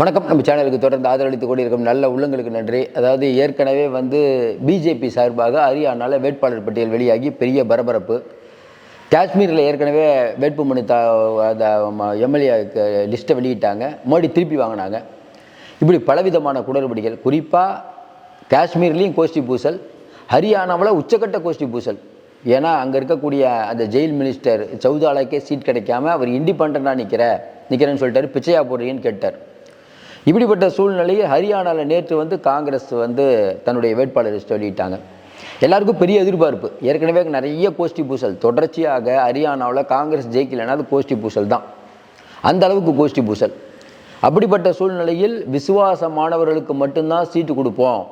வணக்கம். நம்ம சேனலுக்கு தொடர்ந்து ஆதரவளித்து கொண்டிருக்கும் நல்ல உள்ளங்களுக்கு நன்றி. அதாவது ஏற்கனவே வந்து பிஜேபி சார்பாக ஹரியானாவில் வேட்பாளர் பட்டியல் வெளியாகி பெரிய பரபரப்பு. காஷ்மீரில் ஏற்கனவே வேட்புமனு தா அந்த எம்எல்ஏ லிஸ்ட்டை வெளியிட்டாங்க. மோடி திருப்பி வாங்கினாங்க. இப்படி பலவிதமான குளறுபடிகள் குறிப்பாக காஷ்மீர்லேயும் கோஷ்டி பூசல் ஹரியானாவில் உச்சக்கட்ட கோஷ்டி பூசல். ஏன்னா அங்கே இருக்கக்கூடிய அந்த ஜெயில் மினிஸ்டர் சவுதாலாக்கே சீட் கிடைக்காம அவர் இண்டிபெண்ட்டாக நிற்கிற நிற்கிறேன்னு சொல்லிட்டாரு. பிச்சையா போடுறீங்கன்னு கேட்டார். இப்படிப்பட்ட சூழ்நிலையில் ஹரியானாவில் நேற்று வந்து காங்கிரஸ் வந்து தன்னுடைய வேட்பாளரை சொல்லிட்டாங்க. எல்லாருக்கும் பெரிய எதிர்பார்ப்பு. ஏற்கனவே நிறைய கோஷ்டி பூசல் தொடர்ச்சியாக ஹரியானாவில் காங்கிரஸ் ஜெயிக்கலைன்னா அது கோஷ்டி பூசல் தான். அந்த அளவுக்கு கோஷ்டி பூசல் அப்படிப்பட்ட சூழ்நிலையில் விசுவாசமானவர்களுக்கு மட்டும்தான் சீட்டு கொடுப்போம்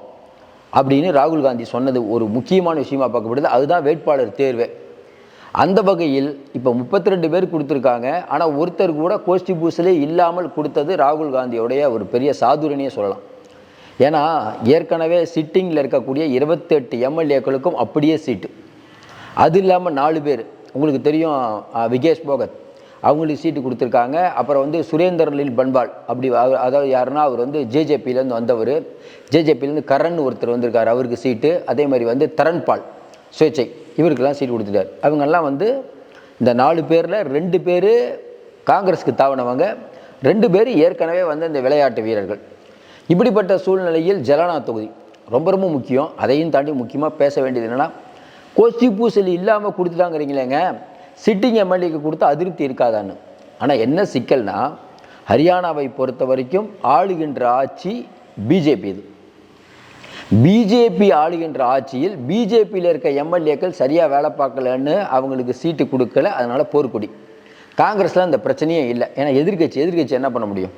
அப்படின்னு ராகுல் காந்தி சொன்னது ஒரு முக்கியமான விஷயமா பார்க்கப்படுது. அதுதான் வேட்பாளர் தேர்வு. அந்த வகையில் இப்போ முப்பத்தி ரெண்டு பேர் கொடுத்துருக்காங்க. ஆனால் ஒருத்தர் கூட கோஷ்டி பூசலே இல்லாமல் கொடுத்தது ராகுல் காந்தியோடைய ஒரு பெரிய சாதுரனையே சொல்லலாம். ஏன்னா ஏற்கனவே சிட்டிங்கில் இருக்கக்கூடிய இருபத்தெட்டு எம்எல்ஏக்களுக்கும் அப்படியே சீட்டு. அது இல்லாமல் நாலு பேர். உங்களுக்கு தெரியும் விகேஷ் போகத். அவங்களுக்கு சீட்டு கொடுத்துருக்காங்க. அப்புறம் வந்து சுரேந்தர்லில் பன்பால் அப்படி அதாவது யாருன்னா அவர் வந்து ஜேஜேபியிலேருந்து வந்தவர். ஜேஜேபியிலேருந்து கரண் ஒருத்தர் வந்திருக்கார் அவருக்கு சீட்டு. அதே மாதிரி வந்து தரண்பால் சுயேச்சை இவருக்கெல்லாம் சீட்டு கொடுத்துட்டார். அவங்கெல்லாம் வந்து இந்த நாலு பேரில் ரெண்டு பேர் காங்கிரஸுக்கு தாவினவங்க ரெண்டு பேர் ஏற்கனவே வந்து இந்த விளையாட்டு வீரர்கள். இப்படிப்பட்ட சூழ்நிலையில் ஜலனா தொகுதி ரொம்ப ரொம்ப முக்கியம். அதையும் தாண்டி முக்கியமாக பேச வேண்டியது என்னென்னா கோஷ்டி பூசலி இல்லாமல் கொடுத்துட்டாங்கிறீங்களேங்க. சிட்டிங் எம்எல்ஏக்கு கொடுத்தா அதிருப்தி இருக்காதான்னு. ஆனால் என்ன சிக்கல்னா ஹரியானாவை பொறுத்த வரைக்கும் ஆளுகின்ற ஆட்சி பிஜேபி இது. பிஜேபி ஆளுகின்ற ஆட்சியில் பிஜேபியில் இருக்க எம்எல்ஏக்கள் சரியாக வேலை பார்க்கலன்னு அவங்களுக்கு சீட்டு கொடுக்கல அதனால் போர்க்குடி. காங்கிரஸில் அந்த பிரச்சனையே இல்லை. ஏன்னா எதிர்க்கட்சி எதிர்கட்சி என்ன பண்ண முடியும்?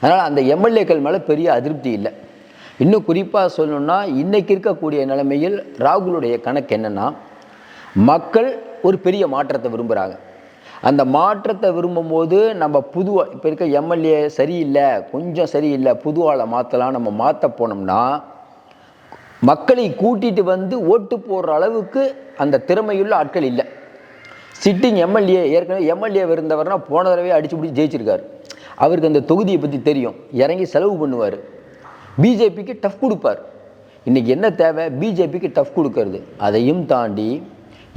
அதனால் அந்த எம்எல்ஏக்கள் மேலே பெரிய அதிருப்தி இல்லை. இன்னும் குறிப்பாக சொல்லணும்னா இன்றைக்கி இருக்கக்கூடிய நிலைமையில் ராகுலுடைய கணக்கு என்னென்னா மக்கள் ஒரு பெரிய மாற்றத்தை விரும்புகிறாங்க அந்த மாற்றத்தை விரும்பும்போது நம்ம புது இப்போ இருக்க எம்எல்ஏ சரியில்லை கொஞ்சம் சரியில்லை புதுவாளை மாற்றலாம் நம்ம மாற்ற போனோம்னா மக்களை கூட்டிட்டு வந்து ஓட்டு போடுற அளவுக்கு அந்த திறமையுள்ள ஆட்கள் இல்லை. சிட்டிங் எம்எல்ஏ ஏற்கனவே எம்எல்ஏ இருந்தவர்னா போன தடவை அடிச்சு பிடிச்சி ஜெயிச்சிருக்காரு. அவருக்கு அந்த தொகுதியை பற்றி தெரியும். இறங்கி செலவு பண்ணுவார். பிஜேபிக்கு டஃப் கொடுப்பார். இன்றைக்கி என்ன தேவை? பிஜேபிக்கு டஃப் கொடுக்கறது. அதையும் தாண்டி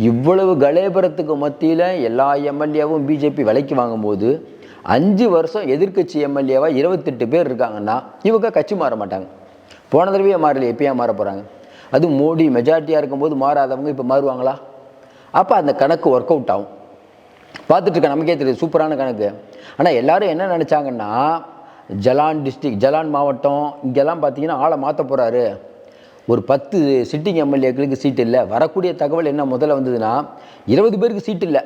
இவ்வளவு கலேபரத்துக்கு மத்தியில் எல்லா எம்எல்ஏவும் பிஜேபி விலைக்கு வாங்கும்போது அஞ்சு வருஷம் எதிர்க்கட்சி எம்எல்ஏவாக இருபத்தெட்டு பேர் இருக்காங்கன்னா இவங்க கட்சி மாற மாட்டாங்க. போன தடவையே மாறல எப்பயா மாற போகிறாங்க அது மோடி மெஜாரிட்டியாக இருக்கும்போது மாறாதவங்க இப்போ மாறுவாங்களா? அப்போ அந்த கணக்கு ஒர்க் அவுட் ஆகும். பார்த்துட்டு நமக்கே தெரியுது சூப்பரான கணக்கு. ஆனால் எல்லாரும் என்ன நினச்சாங்கன்னா ஜலான் டிஸ்ட்ரிக்ட் ஜலான் மாவட்டம் இங்கெல்லாம் பார்த்தீங்கன்னா ஆளை மாற்ற போகிறாரு ஒரு பத்து சிட்டிங் எம்எல்ஏக்களுக்கு சீட் இல்லை. வரக்கூடிய தகவல் என்ன முதல்ல வந்ததுன்னா இருபது பேருக்கு சீட் இல்லை.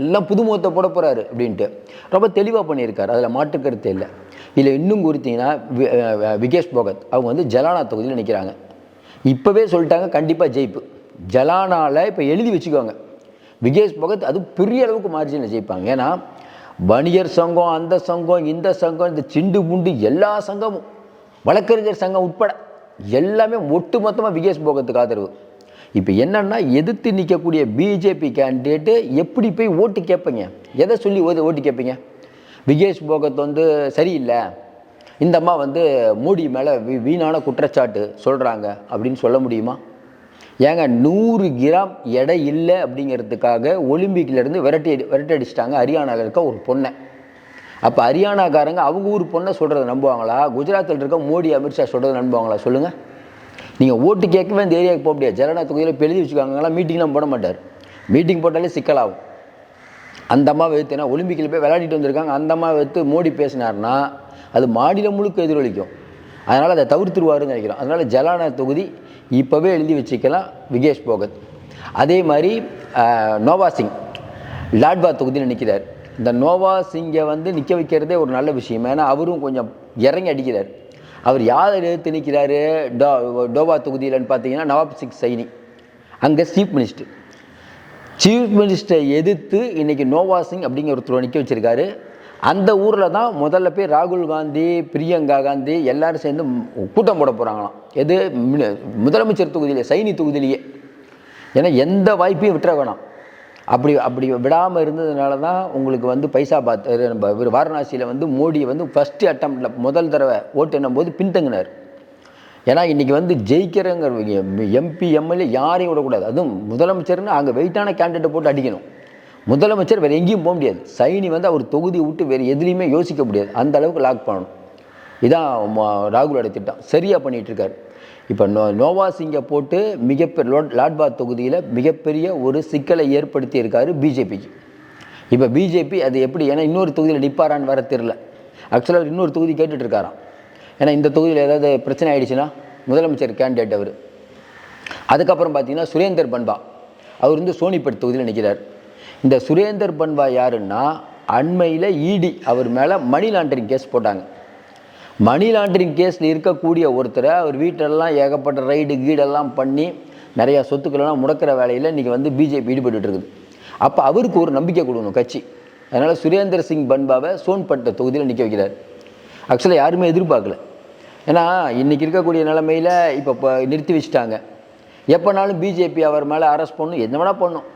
எல்லாம் புதுமுகத்தை போட போகிறாரு அப்படின்ட்டு. ரொம்ப தெளிவாக பண்ணியிருக்காரு. அதில் மாற்றுக்கருத்து இல்லை. இதில் இன்னும் குறித்தீங்கன்னா விகேஷ் போகத் அவங்க வந்து ஜலானா தொகுதியில் நிற்கிறாங்க இப்போவே சொல்லிட்டாங்க கண்டிப்பாக ஜெயிப்பு. ஜலானாவில் இப்போ எழுதி வச்சுக்கோங்க. விகேஷ் பகத் அது பெரிய அளவுக்கு மார்ஜினில் ஜெயிப்பாங்க. ஏன்னா வணிகர் சங்கம் அந்த சங்கம் இந்த சங்கம் இந்த சிண்டு புண்டு எல்லா சங்கமும் வழக்கறிஞர் சங்கம் உட்பட எல்லாமே ஒட்டு மொத்தமாக விகேஷ் போகத்துக்கு ஆதரவு. இப்போ என்னென்னா எதிர்த்து நிற்கக்கூடிய பிஜேபி கேண்டிடேட்டு எப்படி போய் ஓட்டு கேட்பீங்க எதை சொல்லி ஓட்டு கேட்பீங்க விகேஷ் போகத் வந்து சரியில்லை. இந்த அம்மா வந்து மோடி மேலே வீ வீணான குற்றச்சாட்டு சொல்கிறாங்க அப்படின்னு சொல்ல முடியுமா? ஏங்க நூறு கிராம் எடை இல்லை அப்படிங்கிறதுக்காக ஒலிம்பிக்லேருந்து விரட்டி அடி விரட்டி அடிச்சிட்டாங்க. ஹரியானாவில் இருக்க ஒரு பொண்ணை. அப்போ ஹரியானாக்காரங்க அவங்க ஊர் பொண்ணை சொல்கிறத நம்புவாங்களா? குஜராத்தில் இருக்க மோடி அமித்ஷா சொல்கிறத நம்புவாங்களா? சொல்லுங்கள் நீங்கள் ஓட்டு கேட்கவே இந்த ஏரியாவுக்கு போக முடியாது. ஜலனா தொகுதியில் எழுதி வச்சுக்காங்கலாம் மீட்டிங்லாம் போட மாட்டார். மீட்டிங் போட்டாலே சிக்கலாகும். அந்த அம்மா வைத்துனா ஒலிம்பிக்கில் போய் விளையாடிட்டு வந்திருக்காங்க. அந்த அம்மா வைத்து மோடி பேசினார்னா அது மாநிலம் முழுக்க எதிரொலிக்கும். அதனால் அதை தவிர்த்துருவாருன்னு நினைக்கிறோம். அதனால் ஜலானா தொகுதி இப்போவே எழுதி வச்சுக்கலாம் விகேஷ் போகத். அதே மாதிரி நோவா சிங் லாட்வா தொகுதியில் நிற்கிறார் இந்த நோவா சிங்கை வந்து நிற்க வைக்கிறதே ஒரு நல்ல விஷயம். ஏன்னா அவரும் கொஞ்சம் இறங்கி அடிக்கிறார். அவர் யாரை எதிர்த்து நிற்கிறாரு டோ டோவா தொகுதியிலன்னு பார்த்தீங்கன்னா நவாப் சிங் சைனி. அங்கே சீஃப் மினிஸ்டர். சீஃப் மினிஸ்டரை எதிர்த்து இன்னைக்கு நோவா சிங் அப்படிங்கிற ஒருத்தர் நிற்க வச்சுருக்காரு. அந்த ஊரில் தான் முதல்ல போய் ராகுல் காந்தி பிரியங்கா காந்தி எல்லோரும் சேர்ந்து கூட்டம் போட போகிறாங்களாம் எது? முதலமைச்சர் தொகுதியிலே சைனி தொகுதியிலேயே. ஏன்னா எந்த வாய்ப்பையும் விட்டுற வேணாம். அப்படி அப்படி விடாமல் இருந்ததுனால தான் உங்களுக்கு வந்து பைசா பாத் வாரணாசியில் வந்து மோடியை வந்து ஃபஸ்ட்டு அட்டம்ப்டில் முதல் தடவை ஓட்டு எண்ணும் போது பின்தங்கினார். ஏன்னா இன்றைக்கி வந்து ஜெயிக்கிறங்கிற எம்பி எம்எல்ஏ யாரையும் விடக்கூடாது. அதுவும் முதலமைச்சர்னு அங்கே வெயிட்டான கேண்டிடேட்டை போட்டு அடிக்கணும். முதலமைச்சர் வேறு எங்கேயும் போக முடியாது. சைனி வந்து அவர் தொகுதியை விட்டு வேறு எதுலேயுமே யோசிக்க முடியாது. அந்த அளவுக்கு லாக் பண்ணணும். இதான் ராகுலோட திட்டம். சரியாக பண்ணிகிட்ருக்காரு இப்போ நோ நோவா சிங்கை போட்டு மிகப்பெரிய லோட் லாட்பாத் தொகுதியில் மிகப்பெரிய ஒரு சிக்கலை ஏற்படுத்தி இருக்காரு பிஜேபிக்கு இப்போ பிஜேபி அது எப்படி ஏன்னா இன்னொரு தொகுதியில் நிற்பாரான்னு வர தெரில ஆக்சுவலாக இன்னொரு தொகுதி கேட்டுட்டு இருக்காராம். ஏன்னா இந்த தொகுதியில் ஏதாவது பிரச்சனை ஆகிடுச்சுன்னா முதலமைச்சர் கேண்டிடேட் அவர். அதுக்கப்புறம் பார்த்தீங்கன்னா சுரேந்தர் பன்வா அவர் வந்து சோனிபட் தொகுதியில் நிற்கிறார் இந்த சுரேந்தர் பன்வா யாருன்னா அண்மையில் இடி அவர் மேலே மணி லாண்டரிங் கேஸ் போட்டாங்க. மணி லாண்டரிங் கேஸில் இருக்கக்கூடிய ஒருத்தரை அவர் வீட்டிலலாம் ஏகப்பட்ட ரைடு கீடெல்லாம் பண்ணி நிறையா சொத்துக்கள்லாம் முடக்கிற வேலையில் இன்றைக்கி வந்து பிஜேபி ஈடுபட்டு இருக்குது அப்போ அவருக்கு ஒரு நம்பிக்கை கொடுக்கணும் கட்சி. அதனால் சுரேந்தர் சிங் பன்பாவை சோன்பட்ட தொகுதியில் நிற்க வைக்கிறார். ஆக்சுவலாக யாருமே எதிர்பார்க்கல. ஏன்னா இன்றைக்கி இருக்கக்கூடிய நிலமையில் இப்போ இப்போ நிறுத்தி வச்சுட்டாங்க. எப்போனாலும் பிஜேபி அவர் மேலே அரெஸ்ட் பண்ணணும். என்ன வேணால் பண்ணும்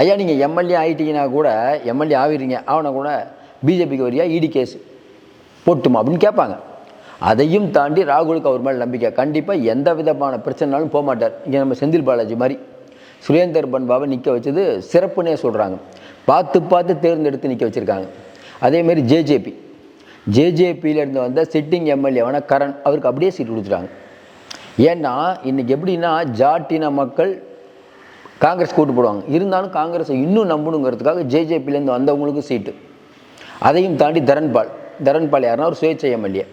ஐயா நீங்கள் எம்எல்ஏ ஆகிட்டீங்கன்னா கூட எம்எல்ஏ ஆகிறீங்க அவனை கூட பிஜேபிக்கு வரியா? இடி கேஸ் போட்டுமா அப்படின்னு கேட்பாங்க. அதையும் தாண்டி ராகுலுக்கு அவர் மேலே நம்பிக்கை. கண்டிப்பாக எந்த விதமான பிரச்சனைனாலும் போக மாட்டார். இங்கே நம்ம செந்தில் பாலாஜி மாதிரி. சுரேந்தர் பன்பாவை நிற்க வச்சது சிறப்புன்னே சொல்கிறாங்க பார்த்து பார்த்து தேர்ந்தெடுத்து நிற்க வச்சுருக்காங்க. அதேமாரி ஜேஜேபி ஜேஜேபியிலேருந்து வந்த சிட்டிங் எம்எல்ஏவான கரண் அவருக்கு அப்படியே சீட் கொடுத்துட்டாங்க. ஏன்னா இன்றைக்கி எப்படின்னா ஜாட்டின மக்கள் காங்கிரஸ் கூட்டு போடுவாங்க. இருந்தாலும் காங்கிரஸை இன்னும் நம்பணுங்கிறதுக்காக ஜேஜேபியிலேருந்து வந்தவங்களுக்கு சீட்டு. அதையும் தாண்டி தரன்பால். தரன்பால் யாருன்னா ஒரு சுயேட்சை எம்எல்ஏ.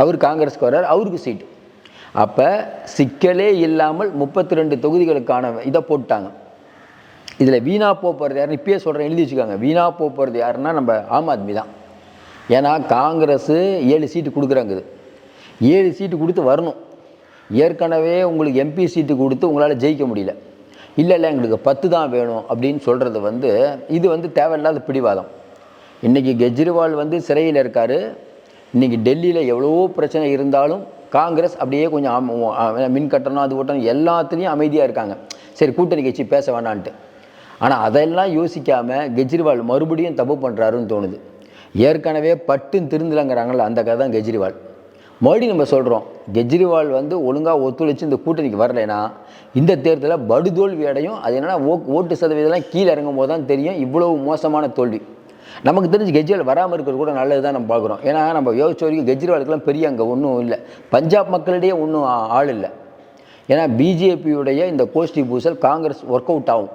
அவர் காங்கிரஸ்க்கு வர்றார் அவருக்கு சீட்டு. அப்போ சிக்கலே இல்லாமல் முப்பத்தி ரெண்டு தொகுதிகளுக்கான இதை போட்டாங்க. இதில் வீணா போகிறது யாருன்னு இப்பயே சொல்கிறேன் எழுதி வச்சுக்காங்க. வீணா போகிறது யாருன்னா நம்ம ஆம் ஆத்மி தான். ஏன்னா காங்கிரஸு ஏழு சீட்டு கொடுக்குறாங்க ஏழு சீட்டு கொடுத்து வரணும். ஏற்கனவே உங்களுக்கு எம்பி சீட்டு கொடுத்து உங்களால் ஜெயிக்க முடியல. இல்லை இல்லை எங்களுக்கு பத்து தான் வேணும் அப்படின்னு சொல்கிறது வந்து இது வந்து தேவையில்லாத பிடிவாதம். இன்றைக்கி கெஜ்ரிவால் வந்து சிறையில் இருக்கார். இன்றைக்கி டெல்லியில் எவ்வளவோ பிரச்சனை இருந்தாலும் காங்கிரஸ் அப்படியே கொஞ்சம் மின் கட்டணம் அது ஓட்டணும் எல்லாத்துலேயும் அமைதியாக இருக்காங்க. சரி கூட்டணி கட்சி பேச வேணான்ட்டு. ஆனால் அதெல்லாம் யோசிக்காமல் கெஜ்ரிவால் மறுபடியும் தப்பு பண்ணுறாருன்னு தோணுது. ஏற்கனவே பட்டுன்னு திருந்தலங்கிறாங்கல்ல அந்த கதை தான் கெஜ்ரிவால். மறுபடியும் நம்ம சொல்கிறோம் கெஜ்ரிவால் வந்து ஒழுங்காக ஒத்துழைச்சு இந்த கூட்டணிக்கு வரலைன்னா இந்த தேர்தலில் படுதோல்வி அடையும். அது என்னென்னா ஓ ஓட்டு சதவீதம்லாம் கீழே இறங்கும் போது தான் தெரியும் இவ்வளவு மோசமான தோல்வி. நமக்கு தெரிஞ்சு கெஜ்ரிவால் வராமல் இருக்கிறது கூட நல்லது தான் நம்ம பார்க்குறோம். ஏன்னா நம்ம யோசிச்ச வரைக்கும் கெஜ்ரிவாலுக்குலாம் பெரிய அங்கே ஒன்றும் இல்லை. பஞ்சாப் மக்களிடையே ஒன்றும் ஆள் இல்லை. ஏன்னா பிஜேபியுடைய இந்த கோஷ்டி பூசல் காங்கிரஸ் ஒர்க் அவுட் ஆகும்.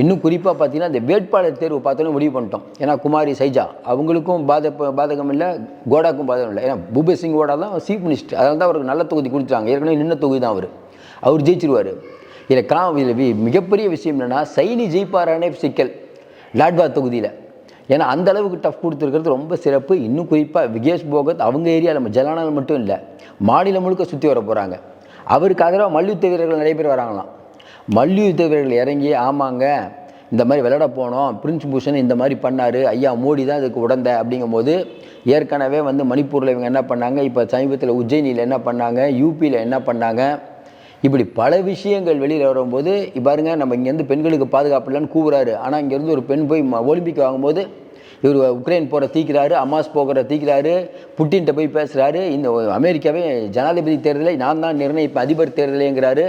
இன்னும் குறிப்பாக பார்த்தீங்கன்னா இந்த வேட்பாளர் தேர்வு பார்த்தோன்னே முடிவு பண்ணிட்டோம். ஏன்னா குமாரி சைஜா அவங்களுக்கும் பாத பாதகம் இல்லை கோடாக்கும் பாதகம் இல்லை. ஏன்னா பூபேஷ் சிங் கோடா தான் சீஃப் மினிஸ்டர் அதனால தான் அவருக்கு நல்ல தொகுதி கொடுத்துட்டாங்க. ஏற்கனவே நின்ன தொகுதி தான் அவர். அவர் ஜெயிச்சிருவார். இதில் கா இதில் மிகப்பெரிய விஷயம் என்னென்னா சைனி ஜெயிப்பாரானே சிக்கல். லாட்வா தொகுதியில். ஏன்னா அந்த அளவுக்கு டஃப் கொடுத்துருக்கிறது ரொம்ப சிறப்பு. இன்னும் குறிப்பாக விகேஷ் போகத் அவங்க ஏரியாவில் நம்ம ஜலானால் மட்டும் இல்லை மாநிலம் முழுக்க சுற்றி வர போகிறாங்க அவருக்கு ஆதரவாக மல்யுத்த வீரர்கள் நிறைய பேர் வராங்களாம். மல்யுத்த வீரர்கள் இறங்கி ஆமாங்க இந்த மாதிரி விளையாட போனோம் பிரின்ஸ் பூஷன் இந்த மாதிரி பண்ணார் ஐயா மோடி தான் இதுக்கு உடந்த அப்படிங்கும்போது ஏற்கனவே வந்து மணிப்பூரில் இவங்க என்ன பண்ணாங்க இப்போ சமீபத்தில் உஜ்ஜயினியில் என்ன பண்ணாங்க யூபியில் என்ன பண்ணாங்க இப்படி பல விஷயங்கள் வெளியில் வரும்போது பாருங்க நம்ம இங்கேருந்து பெண்களுக்கு பாதுகாப்பு இல்லைன்னு கூவுறாரு. ஆனால் இங்கேருந்து ஒரு பெண் போய் ஒலிம்பிக் வாங்கும்போது இவர் உக்ரைன் போகிற தீக்கிறாரு அமாஸ் போகிற தீக்கிறாரு புட்டின்ட்ட போய் பேசுகிறாரு இந்த அமெரிக்காவே ஜனாதிபதி தேர்தலை நான் தான் நிர்ணயிப்பேன் அதிபர் தேர்தலேங்கிறாரு.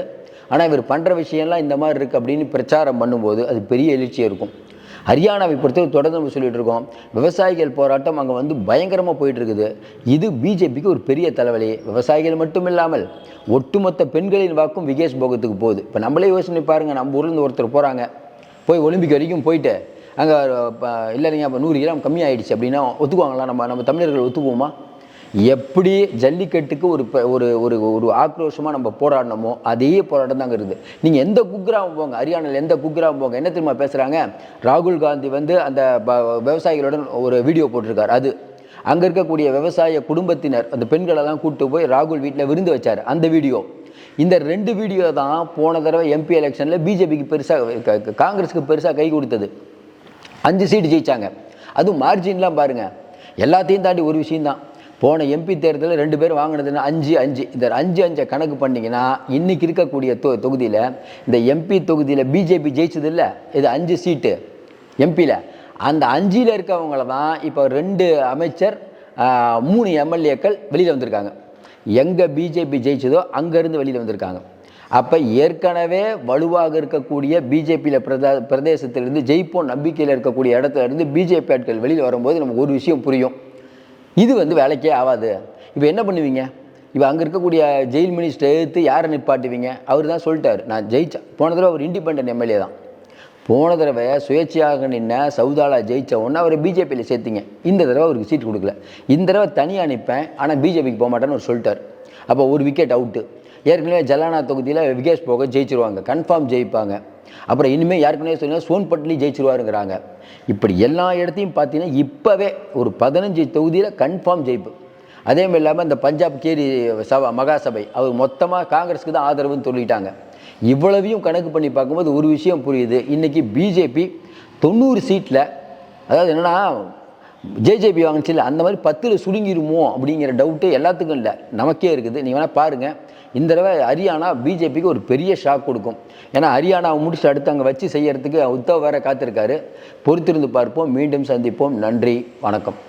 ஆனால் இவர் பண்ணுற விஷயம்லாம் இந்த மாதிரி இருக்குது அப்படின்னு பிரச்சாரம் பண்ணும்போது அது பெரிய எழுச்சியாக இருக்கும். ஹரியானாவை பொறுத்தவரை தொடர்ந்து நம்ம சொல்லிட்டு இருக்கோம். விவசாயிகள் போராட்டம் அங்கே வந்து பயங்கரமாக போயிட்டு இருக்குது. இது பிஜேபிக்கு ஒரு பெரிய தலைவலி. விவசாயிகள் மட்டும் இல்லாமல் ஒட்டுமொத்த பெண்களின் வாக்கும் விகேஷ் போகத்துக்கு போகுது. இப்போ நம்மளே யோசனை பாருங்கள் நம்ம ஊர்லேருந்து ஒருத்தர் போகிறாங்க போய் ஒலிம்பிக் வரைக்கும் போயிட்டு அங்கே இல்லைங்க அப்போ நூறு கிராம் கம்மியாயிடுச்சு அப்படின்னா ஒத்துக்குவாங்களா? நம்ம நம்ம தமிழர்கள் ஒத்துக்குவோமா? எப்படி ஜல்லிக்கட்டுக்கு ஒரு ப- ஒரு ஒரு ஒரு ஆக்ரோஷமாக நம்ம போராடினோமோ அதே போராட்டம் தாங்க இருக்குது. நீங்கள் எந்த குக்கிராமம் போங்க ஹரியானாவில் எந்த குக்கிராமம் போங்க என்ன தெரியுமா பேசுகிறாங்க ராகுல் காந்தி வந்து அந்த ப- விவசாயிகளுடன் ஒரு வீடியோ போட்டிருக்கார். அது அங்கே இருக்கக்கூடிய விவசாய குடும்பத்தினர் அந்த பெண்களெல்லாம் கூப்பிட்டு போய் ராகுல் வீட்டில் விருந்து வச்சார். அந்த வீடியோ. இந்த ரெண்டு வீடியோ தான் போன தடவை எம்பி எலெக்ஷனில் பிஜேபிக்கு பெருசாக காங்கிரஸுக்கு பெருசாக கை கொடுத்தது. அஞ்சு சீட்டு ஜெயிச்சாங்க. அதுவும் மார்ஜின்லாம் பாருங்கள் எல்லாத்தையும் தாண்டி ஒரு விஷயம்தான். போன எம்பி தேர்தலில் ரெண்டு பேர் வாங்கினதுன்னா அஞ்சு அஞ்சு. இந்த அஞ்சு அஞ்சை கணக்கு பண்ணிங்கன்னா இன்றைக்கி இருக்கக்கூடிய தொ தொகுதியில் இந்த எம்பி தொகுதியில் பிஜேபி ஜெயிச்சது இல்லை இது அஞ்சு சீட்டு எம்பியில் அந்த அஞ்சில் இருக்கவங்கள தான் இப்போ ரெண்டு அமைச்சர் மூணு எம்எல்ஏக்கள் வெளியில் வந்திருக்காங்க. எங்கே பிஜேபி ஜெயிச்சதோ அங்கேருந்து வெளியில் வந்திருக்காங்க. அப்போ ஏற்கனவே வலுவாக இருக்கக்கூடிய பிஜேபியில் பிரதா பிரதேசத்திலிருந்து ஜெயிப்போம் நம்பிக்கையில் இருக்கக்கூடிய இடத்துல இருந்து பிஜேபி ஆட்கள் வெளியில் வரும்போது நமக்கு ஒரு விஷயம் புரியும். இது வந்து வேலைக்கே ஆகாது இப்போ என்ன பண்ணுவீங்க? இப்போ அங்கே இருக்கக்கூடிய ஜெயில் மினிஸ்டர் எடுத்து யாரை நிப்பாட்டுவீங்க? அவர் தான் சொல்லிட்டார். நான் ஜெயித்தேன் போன தடவை அவர் இண்டிபெண்ட் எம்எல்ஏ தான். போன தடவை சுயேட்சையாக நின்ன சவுதாலா ஜெயித்த உடனே அவரை பிஜேபியில் சேர்த்திங்க. இந்த தடவை அவருக்கு சீட் கொடுக்கல. இந்த தடவை தனியாக நிற்பேன் ஆனால் பிஜேபிக்கு போக மாட்டேன்னு அவர் சொல்லிட்டார். அப்போ ஒரு விக்கெட் அவுட்டு ஏற்கனவே ஜலானா தொகுதியில் விகேஷ் போக ஜெயிச்சிருவாங்க. கன்ஃபார்ம் ஜெயிப்பாங்க. அப்புறம் இனிமேல் யாருக்குனே சொன்னால் சோன்பட்லி ஜெயிச்சிருவாருங்கிறாங்க. இப்படி எல்லா இடத்தையும் பார்த்தீங்கன்னா இப்போவே ஒரு பதினஞ்சு தொகுதியில் கன்ஃபார்ம் ஜெயிப்பு. அதே மாதிரி இல்லாமல் இந்த பஞ்சாப் கேரி சபா மகாசபை அவர் மொத்தமாக காங்கிரஸுக்கு தான் ஆதரவுன்னு சொல்லிட்டாங்க. இவ்வளவையும் கணக்கு பண்ணி பார்க்கும்போது ஒரு விஷயம் புரியுது. இன்றைக்கி பிஜேபி தொண்ணூறு சீட்டில் அதாவது என்னென்னா ஜேஜேபி வாங்கிச்சுல அந்த மாதிரி பத்தில் சுருங்கிருமோ அப்படிங்கிற டவுட்டு எல்லாத்துக்கும் இல்லை. நமக்கே இருக்குது. நீங்கள் வேணால் பாருங்கள் இந்த தடவை ஹரியானா பிஜேபிக்கு ஒரு பெரிய ஷாக் கொடுக்கும். ஏன்னா ஹரியானாவை முடிச்சு அடுத்து அங்கே வச்சு செய்யறதுக்கு உத்தவ் வேற காத்திருக்காரு. பொறுத்திருந்து பார்ப்போம். மீண்டும் சந்திப்போம். நன்றி. வணக்கம்.